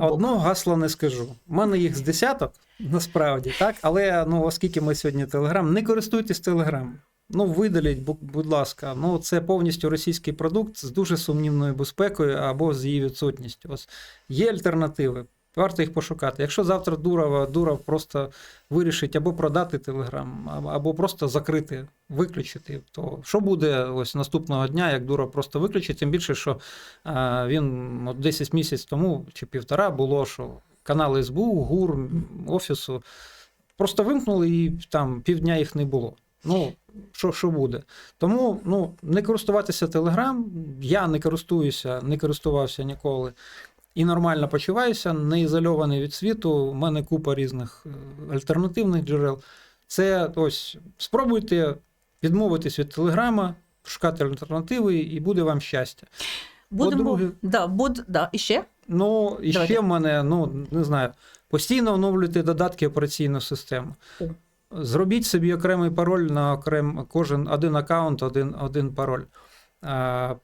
Одного гасла не скажу. У мене їх з десяток, насправді, так. Але ну, оскільки ми сьогодні Телеграм, не користуйтесь Телеграм. Ну, видаліть, бу- будь ласка. Ну, це повністю російський продукт з дуже сумнівною безпекою або з її відсутністю. Ось є альтернативи. Варто їх пошукати. Якщо завтра Дурова, Дуров просто вирішить або продати Телеграм, або- просто закрити, виключити, то що буде ось наступного дня, як Дуров просто виключить, тим більше, що він от 10 місяців тому чи півтора було, що канали СБУ, ГУР, Офісу просто вимкнули і там півдня їх не було. Ну, що, що буде? Тому ну, не користуватися Телеграм. Я не користуюся, не користувався ніколи. І нормально почуваюся, не ізольований від світу. У мене купа різних е, альтернативних джерел. Це ось спробуйте відмовитись від Телеграма, шукати альтернативи, і буде вам щастя. Будемо. По-друге- Да, буд, да. І ще? Ну, і Давайте. ще в мене, ну не знаю, постійно оновлюйте додатки операційної системи. Зробіть собі окремий пароль на окрем, кожен один аккаунт, один, один пароль.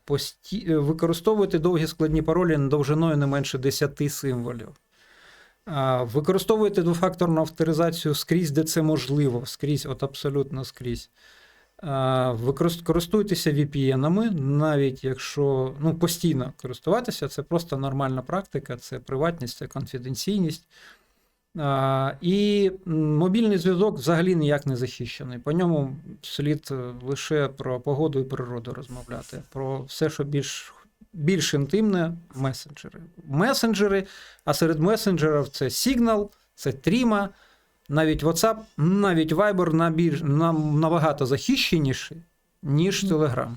Пості... Використовуйте довгі складні паролі довжиною не менше 10 символів. Використовуйте двофакторну авторизацію скрізь, де це можливо, скрізь, от абсолютно скрізь. А, Використ- Користуйтеся VPN-ами, навіть якщо ну, постійно користуватися, це просто нормальна практика, це приватність, це конфіденційність. І мобільний зв'язок взагалі ніяк не захищений. По ньому слід е, лише про погоду і природу розмовляти, про все, що більш, більш інтимне месенджери. Месенджери, а серед месенджерів це Signal, це Trima, навіть WhatsApp, навіть Viber набагато захищеніші, ніж Telegram.